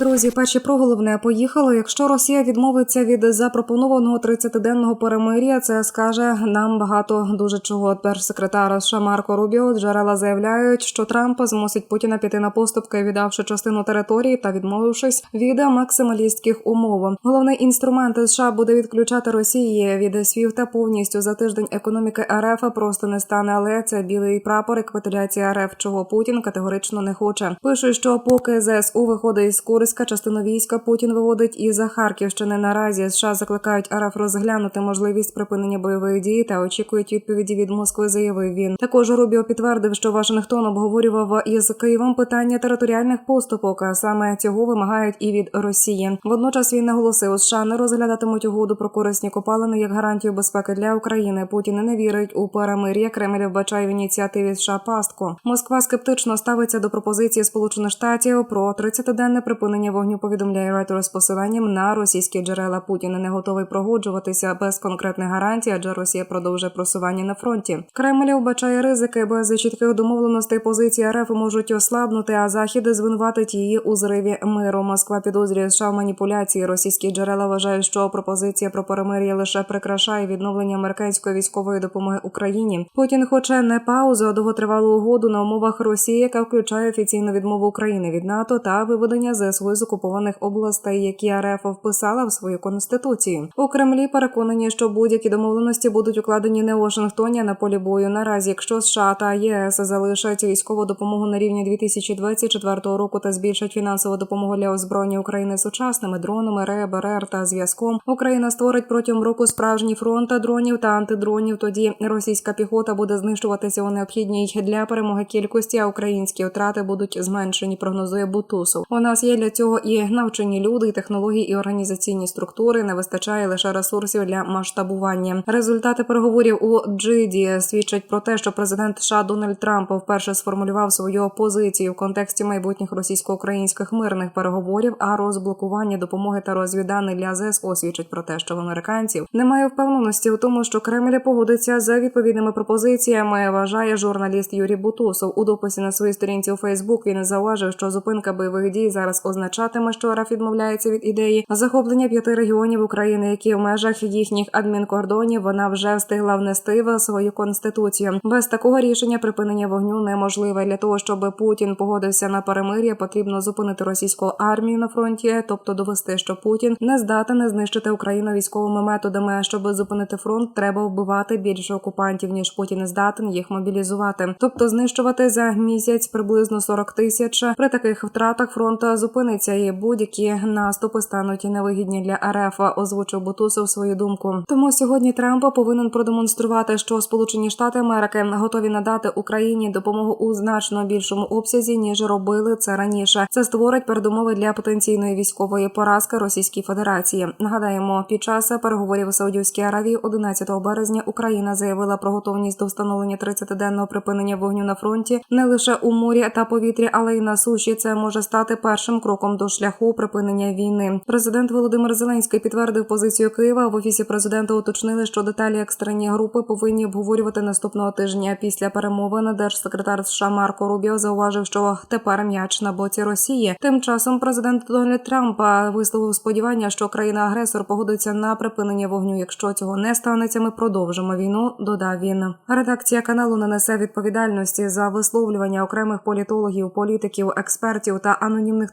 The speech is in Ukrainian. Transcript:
Друзі, перші про головне поїхали. Якщо Росія відмовиться від запропонованого 30-денного перемир'я, це скаже нам багато дуже чого. Держсекретар США Марко Рубіо джерела заявляють, що Трамп змусить Путіна піти на поступки, віддавши частину території та відмовившись від максималістських умов. Головний інструмент США буде відключати Росії від свіфта повністю за тиждень. Економіки РФ просто не стане, але це білий прапор і капітуляція РФ, чого Путін категорично не хоче. Пишуть, що поки ЗСУ виходить із Курська, частину війська Путін виводить із Харківщини. Наразі США закликають РФ розглянути можливість припинення бойових дій та очікують відповіді від Москви. Заявив він. Також Рубіо підтвердив, що Вашингтон обговорював із Києвом питання територіальних поступок. а Саме цього вимагають і від Росії. Водночас він наголосив, США не розглядатимуть угоду про корисні копалини як гарантію безпеки для України. Путін не вірить у перемир'я. Кремль вбачає в ініціативі США пастку. Москва скептично ставиться до пропозиції Сполучених Штатів про 30-денне припинення вогню. Повідомляє Reuters з посиланням на російські джерела. Путін не готовий прогоджуватися без конкретних гарантій, адже Росія продовжує просування на фронті. Кремль вбачає ризики без чітких домовленостей. Позиції РФ можуть ослабнути, а захід звинуватить її у зриві миру. Москва підозрює США в маніпуляції. Російські джерела вважають, що пропозиція про перемир'я лише прикрашає відновлення американської військової допомоги Україні. Путін хоче не паузу, а довготривалу угоду на умовах Росії, яка включає офіційну відмову України від НАТО та виведення ЗСУ з окупованих областей, які РФ вписала в свою конституцію. У Кремлі переконані, що будь-які домовленості будуть укладені не у Вашингтоні, а на полі бою. Наразі, якщо США та ЄС залишать військову допомогу на рівні 2024 року та збільшать фінансову допомогу для озброєння України сучасними дронами, РЕБ, РР та зв'язком, Україна створить протягом року справжній фронт дронів та антидронів. Тоді російська піхота буде знищуватися у необхідній для перемоги кількості, а українські втрати будуть зменшені. Прогнозує Бутусов. У нас є для цього і навчені люди, і технології, і організаційні структури. Не вистачає лише ресурсів для масштабування. Результати переговорів у Джиді свідчать про те, що президент США Дональд Трамп вперше сформулював свою позицію в контексті майбутніх російсько-українських мирних переговорів. А розблокування допомоги та розвідданих для ЗСУ свідчать про те, що в американців немає впевненості у тому, що Кремль погодиться за відповідними пропозиціями. Вважає журналіст Юрій Бутусов у дописі на своїй сторінці у Фейсбук. Він зауважив, що зупинка бойових дій зараз означатиме, що РФ відмовляється від ідеї захоплення п'яти регіонів України, які в межах їхніх адмінкордонів вона вже встигла внести в свою конституцію. Без такого рішення припинення вогню неможливе. Для того щоб Путін погодився на перемир'я, потрібно зупинити російську армію на фронті, тобто довести, що Путін не здатен знищити Україну військовими методами. Щоб зупинити фронт, треба вбивати більше окупантів ніж Путін здатен їх мобілізувати, тобто знищувати за місяць приблизно 40 тисяч. При таких втратах фронт зупиниться і будь-які наступи стануть невигідні для РФ. Озвучив Бутусов свою думку. Тому сьогодні Трамп повинен продемонструвати, що Сполучені Штати Америки готові надати Україні допомогу у значно більшому обсязі ніж робили це раніше. Це створить передумови для потенційної військової поразки Російської Федерації. Нагадаємо, під час переговорів у Саудівській Аравії 11 березня Україна заявила про готовність до встановлення 30-денного припинення вогню на фронті не лише у морі та повітрі, але й на суші. Це може стати першим кроком до шляху припинення війни. Президент Володимир Зеленський підтвердив позицію Києва. В офісі президента уточнили, що деталі екстрені групи повинні обговорювати наступного тижня. Після перемовин держсекретар США Марко Рубіо зауважив, що тепер м'яч на боці Росії. Тим часом президент Дональд Трамп висловив сподівання, що країна-агресор погодиться на припинення вогню. Якщо цього не станеться, ми продовжимо війну. Додав він. Редакція каналу не несе відповідальності за висловлювання окремих політологів, політиків, експертів та анонімних